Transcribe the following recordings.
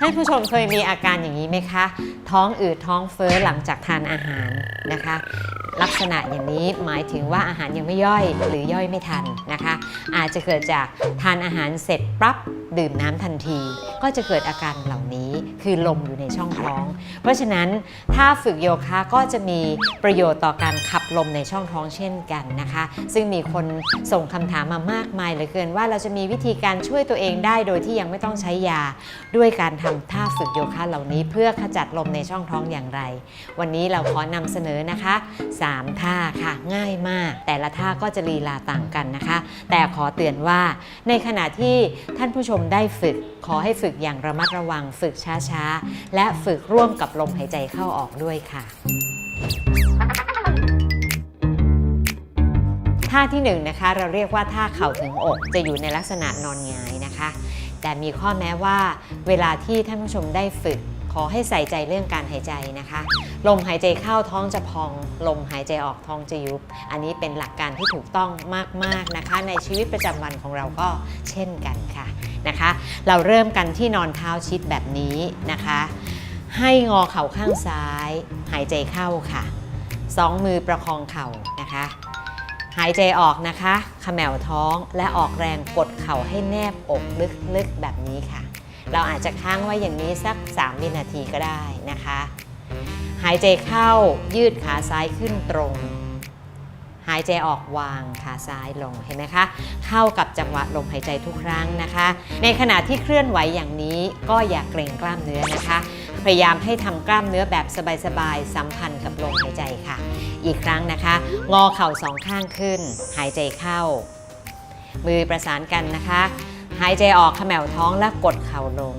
ท่านผู้ชมเคยมีอาการอย่างนี้ไหมคะ ท้องอืดท้องเฟ้อหลังจากทานอาหารนะคะ ลักษณะอย่างนี้หมายถึงว่าอาหารยังไม่ย่อยหรือย่อยไม่ทันนะคะ อาจจะเกิดจากทานอาหารเสร็จปั๊บดื่มน้ำทันที ก็จะเกิดอาการเหล่านี้ คือลมอยู่ในช่องท้อง เพราะฉะนั้นถ้าฝึกโยคะก็จะมีประโยชน์ต่อการขับลมในช่องท้องเช่นกันนะคะ ซึ่งมีคนส่งคำถามมามากมายเหลือเกินว่าเราจะมีวิธีการช่วยตัวเองได้โดยที่ยังไม่ต้องใช้ยา ด้วยการทำท่าฝึกโยคะเหล่านี้เพื่อขจัดลมในช่องท้องอย่างไร วันนี้เราขอนำเสนอนะคะ 3 ท่าค่ะง่ายมาก แต่ละท่าก็จะลีลาต่างกันนะคะ แต่ขอเตือนว่าในขณะที่ท่านผู้ชมได้ฝึกขอให้ฝึกอย่างระมัดระวังฝึกช้าๆและฝึกร่วมกับลมหายใจเข้าออกด้วยค่ะท่าที่1นงนะคะเราเรียกว่าท่าเข่าถึงอกจะอยู่ในลักษณะนอนงายนะคะ แต่มีข้อแม้ว่าเวลาที่ท่านผู้ชมได้ฝึก ขอให้ใส่ใจเรื่องการหายใจนะคะ ลมหายใจเข้าท้องจะพอง ลมหายใจออกท้องจะยุบ อันนี้เป็นหลักการที่ถูกต้องมากๆนะคะ ในชีวิตประจำวันของเราก็เช่นกันค่ะนะคะ เราเริ่มกันที่นอนเท้าชิดแบบนี้นะคะ ให้งอเข่าข้างซ้าย หายใจเข้าค่ะสองมือประคองเข่านะคะ หายใจออกนะคะขมวท้องและออกแรงกดเข่าให้แนบอกลึกๆแบบนี้ค่ะ เราอาจจะค้างไว้อย่างนี้สัก 3 วินาทีก็ได้นะคะ หายใจเข้ายืดขาซ้ายขึ้นตรง หายใจออกวางขาซ้ายลงเห็นไหมคะเข้ากับจังหวะลมหายใจทุกครั้งนะคะ ในขณะที่เคลื่อนไหวอย่างนี้ก็อย่าเกรงกล้ามเนื้อนะคะ พยายามให้ทำกล้ามเนื้อแบบสบายๆสัมพันธ์กับลมหายใจค่ะ อีกครั้งนะคะ งอเข่าสองข้างขึ้น หายใจเข้า มือประสานกันนะคะ หายใจออกขมวท้องและกดเข่าลง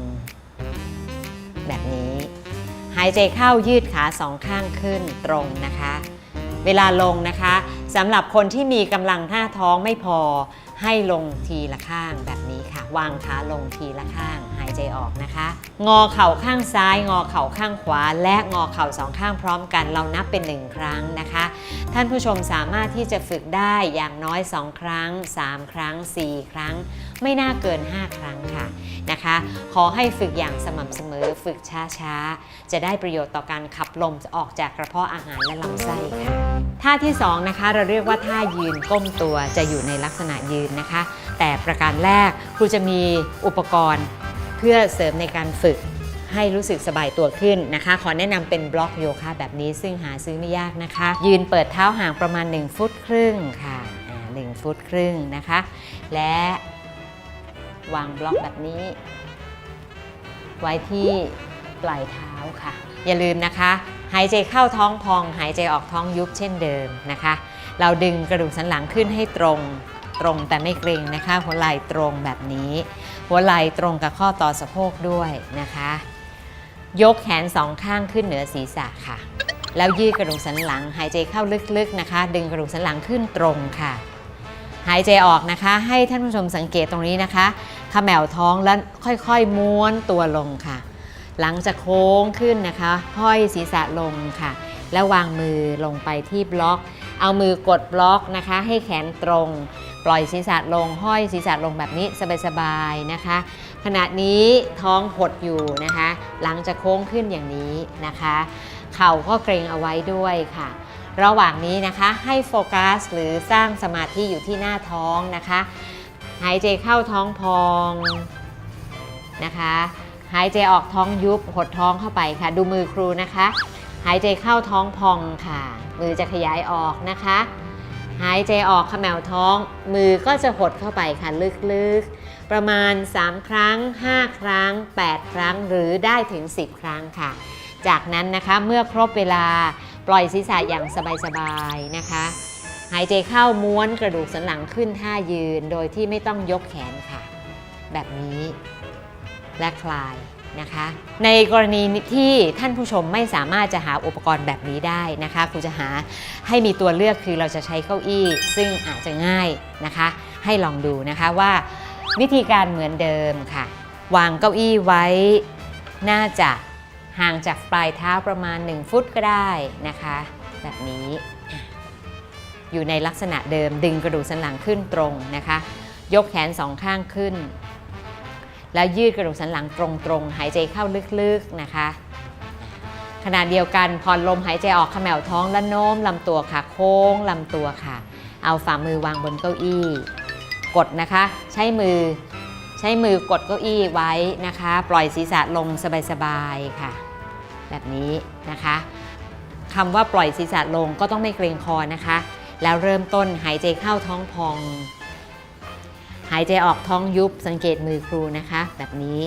แบบนี้ หายใจเข้ายืดขาสองข้างขึ้นตรงนะคะ เวลาลงนะคะสำหรับคนที่มีกำลังหน้าท้องไม่พอให้ลงทีละข้างแบบนี้ ค่ะ วางขาลงทีละข้าง หายใจออกนะคะ งอเข่าข้างซ้าย งอเข่าข้างขวา และงอเข่าสองข้างพร้อมกัน เรานับเป็นหนึ่งครั้งนะคะ ท่านผู้ชมสามารถที่จะฝึกได้อย่างน้อย 2 ครั้ง 3 ครั้ง 4 ครั้ง ไม่น่าเกิน 5 ครั้งค่ะนะคะ ขอให้ฝึกอย่างสม่ำเสมอฝึกช้าๆ จะได้ประโยชน์ต่อการขับลมออกจากกระเพาะอาหารและลำไส้ค่ะท่าที่2นะคะเราเรียกว่าท่ายืนก้มตัวจะอยู่ในลักษณะยืนนะคะ แต่ประการแรกครูจะมีอุปกรณ์เพื่อเสริมในการฝึกให้รู้สึกสบายตัวขึ้นนะคะ ขอแนะนำเป็นบล็อกโยคะแบบนี้ซึ่งหาซื้อไม่ยากนะคะ ยืนเปิดเท้าห่างประมาณ 1 ฟุตครึ่งค่ะอ่า1ฟุตครึ่งนะคะ และวางบล็อกแบบนี้ ไว้ที่ปลายเท้าค่ะ อย่าลืมนะคะ หายใจเข้าท้องพอง หายใจออกท้องยุบเช่นเดิมนะคะ เราดึงกระดูกสันหลังขึ้นให้ตรง ตรงแต่ไม่เกร็งนะคะ หัวไหล่ตรงแบบนี้ หัวไหล่ตรงกับข้อต่อสะโพกด้วยนะคะ ยกแขนสองข้างขึ้นเหนือศีรษะค่ะ แล้วยืดกระดูกสันหลัง หายใจเข้าลึกๆนะคะ ดึงกระดูกสันหลังขึ้นตรงค่ะ หายใจออกนะคะ ให้ท่านผู้ชมสังเกตตรงนี้นะคะขมวท้องแล้วค่อยๆ ม้วนตัวลงค่ะ หลังจากโค้งขึ้นนะคะห้อยศีรษะลงค่ะ แล้ววางมือลงไปที่บล็อกเอามือกดบล็อกนะคะ ให้แขนตรง ปล่อยศีรษะลงห้อยศีรษะลงแบบนี้สบายๆนะคะ ขณะนี้ท้องหดอยู่นะคะ หลังจากโค้งขึ้นอย่างนี้นะคะ เข่าก็เกรงเอาไว้ด้วยค่ะ ระหว่างนี้นะคะให้โฟกัสหรือสร้างสมาธิอยู่ที่หน้าท้องนะคะ หายใจเข้าท้องพองนะคะหายใจออกท้องยุบหดท้องเข้าไปค่ะ ดูมือครูนะคะ หายใจเข้าท้องพองค่ะ มือจะขยายออกนะคะ หายใจออกขมวท้อง มือก็จะหดเข้าไปค่ะลึกๆ ประมาณ 3 ครั้ง 5 ครั้ง 8 ครั้งหรือได้ถึง 10 ครั้งค่ะ จากนั้นนะคะเมื่อครบเวลาปล่อยศีรษะอย่างสบายๆนะคะ หายใจเข้าม้วนกระดูกสันหลังขึ้นท่ายืน โดยที่ไม่ต้องยกแขนค่ะ แบบนี้และคลาย นะคะ ในกรณีที่ท่านผู้ชมไม่สามารถจะหาอุปกรณ์แบบนี้ได้นะคะครูจะหาให้มีตัวเลือกคือเราจะใช้เก้าอี้ซึ่งอาจจะง่ายนะคะ ให้ลองดูนะคะว่าวิธีการเหมือนเดิมค่ะ วางเก้าอี้ไว้น่าจะห่างจากปลายเท้าประมาณ 1 ฟุตก็ได้นะคะ แบบนี้อยู่ในลักษณะเดิมดึงกระดูกสันหลังขึ้นตรงนะคะ ยกแขนสองข้างขึ้น แล้วยืดกระดูกสันหลังตรงๆ หายใจเข้าลึกๆนะคะขณะเดียวกันพอนลมหายใจออกขมวท้องและโน้มลำตัวค่ะโค้งลำตัวค่ะ เอาฝ่ามือวางบนเก้าอี้ กดนะคะ ใช้มือ ใช้มือกดเก้าอี้ไว้นะคะ ปล่อยศีรษะลงสบายๆค่ะ แบบนี้นะคะคำว่าปล่อยศีรษะลงก็ต้องไม่เกรงคอนะคะ แล้วเริ่มต้นหายใจเข้าท้องพอง หายใจออกท้องยุบสังเกตมือครูนะคะ แบบนี้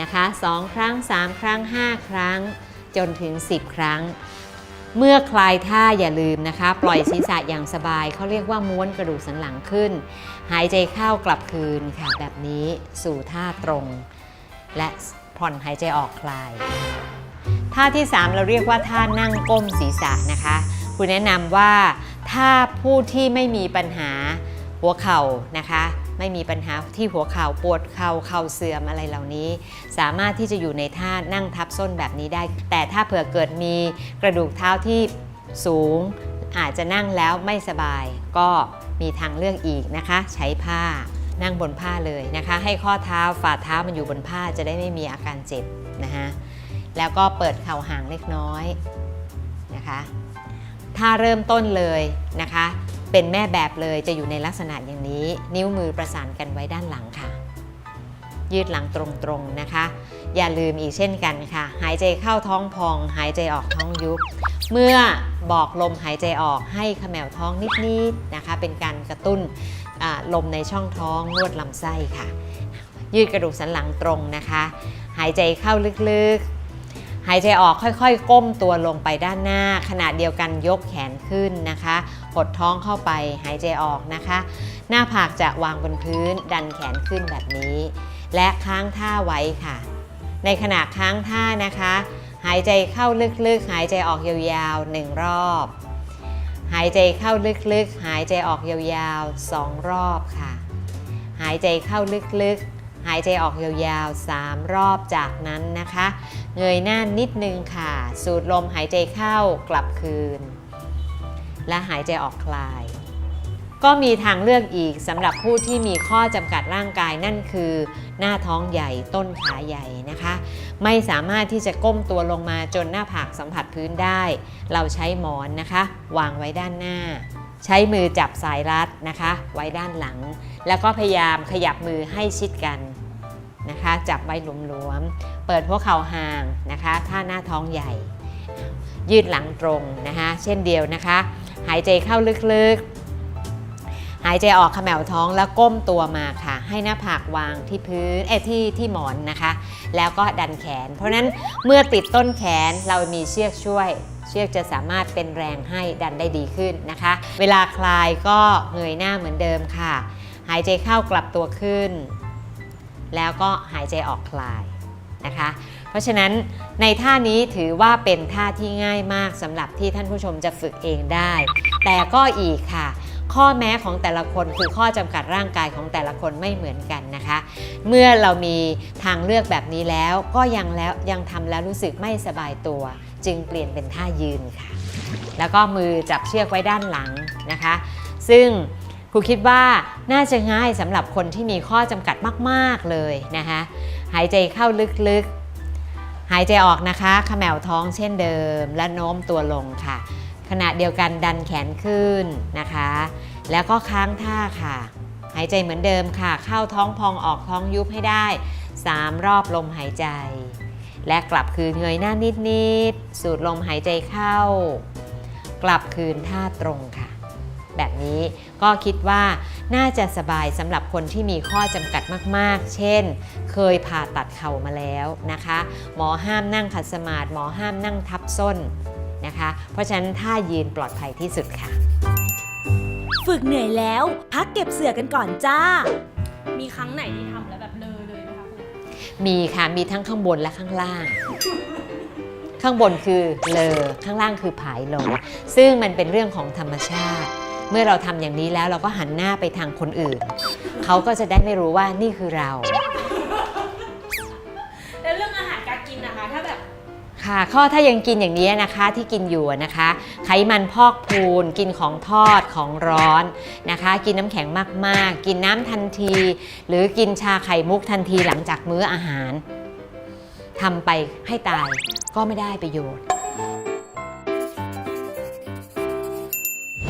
นะคะ2ครั้ง 3 ครั้ง 5 ครั้ง จนถึง 10 ครั้ง เมื่อคลายท่าอย่าลืมนะคะ ปล่อยศีรษะอย่างสบายเขาเรียกว่าม้วนกระดูกสันหลังขึ้น หายใจเข้ากลับคืนค่ะแบบนี้สู่ท่าตรง และผ่อนหายใจออกคลาย ท่าที่ 3 เราเรียกว่าท่านั่งก้มศีรษะนะคะคุณแนะนำว่าถ้าผู้ที่ไม่มีปัญหาหัวเข่านะคะ ไม่มีปัญหาที่หัวเข่าปวดเข่าเข่าเสื่อมอะไรเหล่านี้ สามารถที่จะอยู่ในท่านั่งทับส้นแบบนี้ได้ แต่ถ้าเผื่อเกิดมีกระดูกเท้าที่สูง อาจจะนั่งแล้วไม่สบาย ก็มีทางเลือกอีกนะคะ ใช้ผ้านั่งบนผ้าเลยนะคะ ให้ข้อเท้าฝ่าเท้ามันอยู่บนผ้าจะได้ไม่มีอาการเจ็บนะคะแล้วก็เปิดเข่าห่างเล็กน้อยนะคะ ถ้าเริ่มต้นเลยนะคะ เป็นแม่แบบเลยจะอยู่ในลักษณะอย่างนี้ นิ้วมือประสานกันไว้ด้านหลังค่ะ ยืดหลังตรงๆนะคะ อย่าลืมอีกเช่นกันค่ะ หายใจเข้าท้องพอง หายใจออกท้องยุบเมื่อบอกลมหายใจออกให้ขมวท้องนิดๆนะคะ เป็นการกระตุ้นลมในช่องท้องนวดลำไส้ค่ะ ยืดกระดูกสันหลังตรงนะคะ หายใจเข้าลึกๆ หายใจออกค่อยๆ ก้มตัวลงไปด้านหน้า ขณะเดียวกันยกแขนขึ้นนะคะหดท้องเข้าไปหายใจออกนะคะ หน้าผากจะวางบนพื้น ดันแขนขึ้นแบบนี้ และค้างท่าไว้ค่ะ ในขณะค้างท่านะคะ หายใจเข้าลึกๆ หายใจออกยาวๆหนึ่งรอบ หายใจเข้าลึกๆ หายใจออกยาวๆสองรอบค่ะ หายใจเข้าลึกๆ หายใจออกยาวๆ 3 รอบจากนั้นนะคะ เงยหน้านิดนึงค่ะ สูดลมหายใจเข้ากลับคืน และหายใจออกคลาย ก็มีทางเลือกอีกสำหรับผู้ที่มีข้อจำกัดร่างกายนั่นคือ หน้าท้องใหญ่ต้นขาใหญ่นะคะ ไม่สามารถที่จะก้มตัวลงมาจนหน้าผากสัมผัสพื้นได้ เราใช้หมอนนะคะ วางไว้ด้านหน้า ใช้มือจับสายรัดนะคะ ไว้ด้านหลัง แล้วก็พยายามขยับมือให้ชิดกันนะคะ จับไว้หลวมๆ เปิดหัวเข่าห่างนะคะ ท่าหน้าท้องใหญ่ ยืดหลังตรงนะคะ เช่นเดียวนะคะ หายใจเข้าลึกๆ หายใจออกขมวท้องแล้วก้มตัวมาค่ะ ให้หน้าผากวางที่พื้นเอ้ที่ที่หมอนนะคะ แล้วก็ดันแขน เพราะนั้นเมื่อติดต้นแขนเรามีเชือกช่วย เชือกจะสามารถเป็นแรงให้ดันได้ดีขึ้นนะคะ เวลาคลายก็เงยหน้าเหมือนเดิมค่ะ หายใจเข้ากลับตัวขึ้น แล้วก็หายใจออกคลายนะคะ เพราะฉะนั้นในท่านี้ถือว่าเป็นท่าที่ง่ายมากสำหรับที่ท่านผู้ชมจะฝึกเองได้ แต่ก็อีกค่ะข้อแม้ของแต่ละคนคือข้อจำกัดร่างกายของแต่ละคนไม่เหมือนกันนะคะ เมื่อเรามีทางเลือกแบบนี้แล้วก็ยังแล้วยังทำแล้วรู้สึกไม่สบายตัว จึงเปลี่ยนเป็นท่ายืนค่ะ แล้วก็มือจับเชือกไว้ด้านหลังนะคะ ซึ่งครูคิดว่าน่าจะง่ายสำหรับคนที่มีข้อจำกัดมากๆเลยนะคะ หายใจเข้าลึกๆ หายใจออกนะคะขมวท้องเช่นเดิม และโน้มตัวลงค่ะ ขณะเดียวกันดันแขนขึ้นนะคะ แล้วก็ค้างท่าค่ะ หายใจเหมือนเดิมค่ะ เข้าท้องพองออกท้องยุบให้ได้ 3 รอบลมหายใจ และกลับคืนเงยหน้านิดๆ สูดลมหายใจเข้า กลับคืนท่าตรงค่ะ แบบนี้ก็คิดว่าน่าจะสบายสำหรับคนที่มีข้อจำกัดมากๆ เช่น เคยผ่าตัดเข่ามาแล้วนะคะ หมอห้ามนั่งขัดสมาธิหมอห้ามนั่งทับส้นนะคะ เพราะฉะนั้นท่ายืนปลอดภัยที่สุดค่ะ ฝึกเหนื่อยแล้ว พักเก็บเสื่อกันก่อนจ้า มีครั้งไหนที่ทำแล้วแบบ มีค่ะมีทั้งข้างบนและข้างล่าง ข้างบนคือเลอข้างล่างคือผายลงซึ่งมันเป็นเรื่องของธรรมชาติ เมื่อเราทำอย่างนี้แล้วเราก็หันหน้าไปทางคนอื่น เขาก็จะได้ไม่รู้ว่านี่คือเรา ค่ะข้อถ้ายังกินอย่างนี้นะคะที่กินอยู่นะคะ ไขมันพอกพูน กินของทอดของร้อนนะคะ กินน้ำแข็งมากๆ กินน้ำทันที หรือกินชาไข่มุกทันทีหลังจากมื้ออาหารทำไปให้ตายก็ไม่ได้ประโยชน์